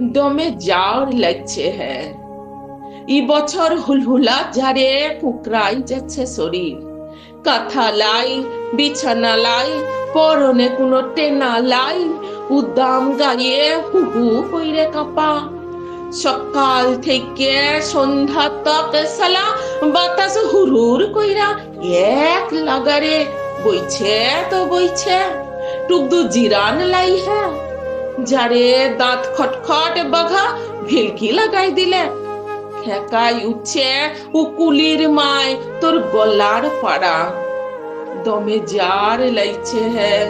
দমে যাওয়ার লাগছে হ্যাঁ। ই বছর হুলহুলা ঝাড়ে কুকরাই যাচ্ছে শরীর। কাঁথা লাই বিছানা লাই পরনে কোনো টেনা লাই উদ্দাম গায়ে হু হু কইরে কাপা। সকাল থেকে সন্ধ্যা তক সালা বাতাস হুরুর কইরা এক লাগারে বইছে তো বইছে। টুকদু জিরান লাই হ্যাঁ। যারে দাঁত খটখট বাঘা ভিলকি লাগাই দিলে। খেকাই উঠছে উকুলির মায় তোর গলার পাড়া দমে জার লাইছে হ্যাঁ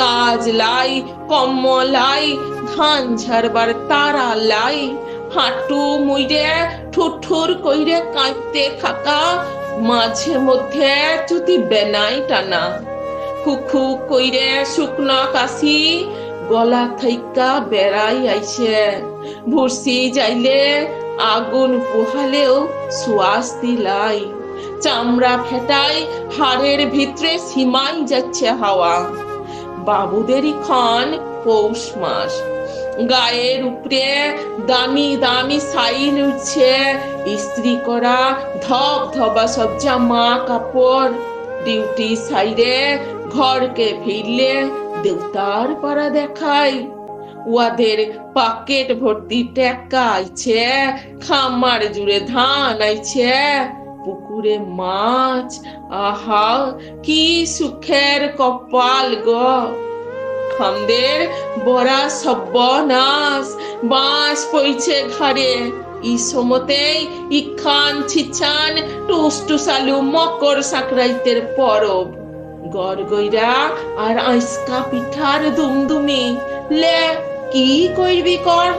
কাজ লাই কম্ম লাই, ধান ঝাড়বার তারা লাই। হাঁটু মুইরে ঠুঠুর কইরে কাঁদতে খাকা, মাঝে মধ্যে চুতি বেনাই টানা। খুখু কইরে শুকনো কাশি গলা থাইকা বেড়াই আইছে। ভুরসি যাইলে আগুন পোহালেও সুয়াস দিলাই। চামড়া ফেটাই হাড়ের ভিতরে সীমাই যাচ্ছে হাওয়া। বাবুদেরই খান পৌষ মাস। গায়ের উপরে দামি দামি সাইল উঠছে। ইস্ত্রি করা ধপ ধবা সব জামা কাপড়। ডিউটি সাইডে ঘরকে ফিরলে দেউতার পাড়া দেখায়। উয়াদের পাকেট ভর্তি টাকা আইছে, খামার জুড়ে ধান আইছে, পুকুরে মাছ, আহা, কি সুখের কপাল গো। খামদের বড়া সব্যনাশ, বাঁশ পইছে ঘরে ই সমতেই ইখান ছিছান টুস টুসালু মকর সাকরাইতের পরব। গড়গইরা আর আইসকা পিঠার দুমদুমি। লে, কি কইরবি কর?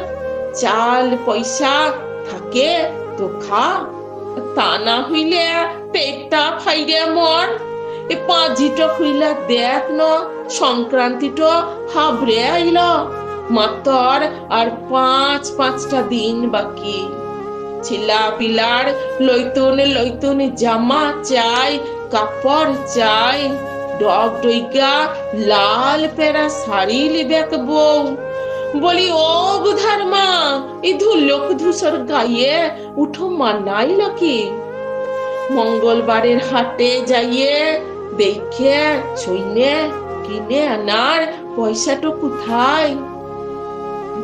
চাল, পয়সা থাকে তো খা। তা না হইলে পেটটা ফাইরে মর। এ পাঁজিটা খুইলা দেখ ন, সংক্রান্তিটা হাবরে আইল। মাতর আর পাঁচ পাঁচটা দিন বাকি। ছিলা পিলার, লইতন লইতন জামা চাই, কাপড় চাই। ডগ ডইগা লাল পেরা শাড়ি লিবেক বউ। বলি, ও বুধার মা এই ধুলোক ধূসর গাইয়ে উঠো মঙ্গলবারের হাটে যাইয়ে দেখে ছইনে কিনে আনার পয়সাটা কোথায়?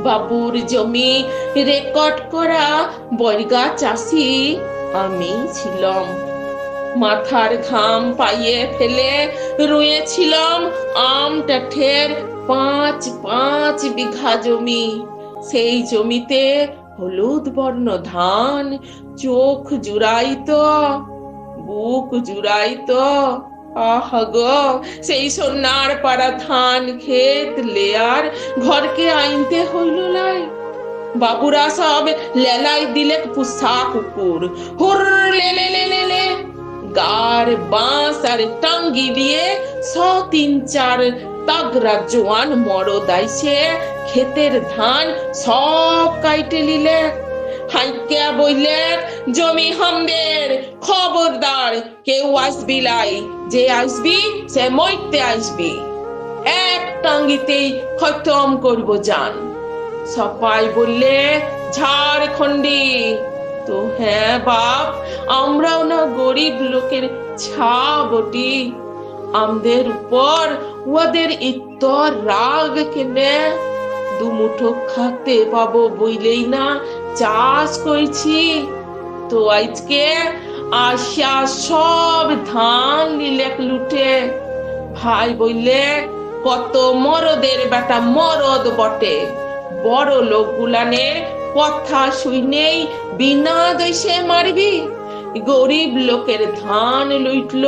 বাবুর জমি রেকর্ড করা বর্গা চাষি আমি ছিলাম। মাথার ঘাম পাইয়ে ফেলে রুয়েছিলাম আম টাঠের পাঁচ পাঁচ বিঘা জমি। সেই জমিতে হলুদ বর্ণ ধান, চোখ জুড়াইত, বুক জুড়াইত। আহ গো, সেই সোনার পাড়া ধান ক্ষেত লেয়ার ঘরকে আইনতে হইল লাই। বাবুরা সব লেলাই দিলে পুষা কুকুর। হুর লে লে লে লে গার বাঁশ আর টাঙ্গি দিয়ে তিন, চার তাগরা জোয়ান ক্ষেতের ধান সব কাইটে লিলে। হাইকে বইলে জমি হামদের খবরদার। কেউ আসবি লাই, যে আসবি, সে মইতে আসবি। এক টাঙ্গিতেই খতম করব জান সবাই বললে ঝাড়খণ্ডী তো হ্যাঁ বাপ, আমরাও না গরিব লোকের ছা বটি আমাদের উপর ওদের ইতর রাগ কেনে। দুমুঠো খাতে পাবো বইলেই না চাষ করছি তো আজকে আশা সব ধান লিলেক লুটে। ভাই বললে কত মরদের বেটা মরদ বটে। বড় লোক গুলানে কথা শুনেই বিনা দেশে মারবি। গরিব লোকের ধান লুটল।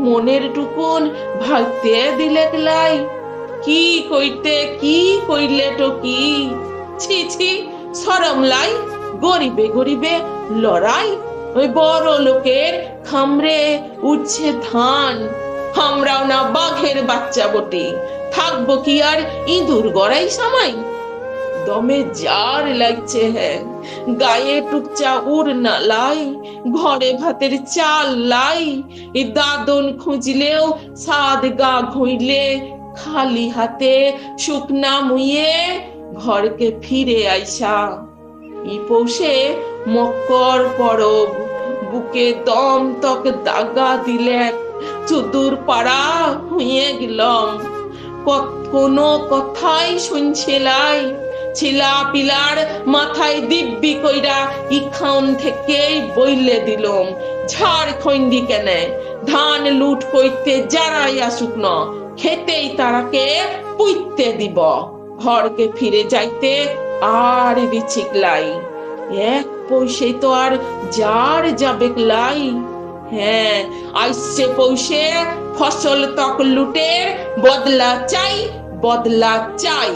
মনের টুকুন ভাগতে দিলে লাই। কি কইতে, কি কইলে তো কি ছি ছি, সরম লাই। গরিবে গরিবে লড়াই। ওই বড় লোকের খামরে উঠছে ধান। আমরাও না বাঘের বাচ্চা বটে। থাকব কি আর ইঁদুর গড়াই সামাই? দমে জার লাগছে হ্যাঁ। গায়ে টুকচা উড় না লাই, ঘরে ভাতের চাল লাই। দাদন খুঁজলেও সাদ গা ঘইলে, খালি হাতে শুকনা মুয়ে ঘরকে ফিরে আইসা। ই পৌষে মকর পরব, বুকে দম তক দাগা দিলে চুদুর পাড়া হইয়ে গেলাম। কোনো কথাই শুনছিলাই ছিলা পিলার মাথায় দিব্যি কইরা ইখান থেকেই বইলে দিলম। ঝাড় খন্ডি কেনে, ধান লুট কইতে যারাই আসুক না, খেতেই তারাকে পুইতে দিব। ঘরকে ফিরে যাইতে আর বিচিক লাই। এক পয়সে তো আর যার যাবে লাই। হ্যাঁ আইসে পৌষে ফসল তক লুটে বদলা চাই বদলা চাই।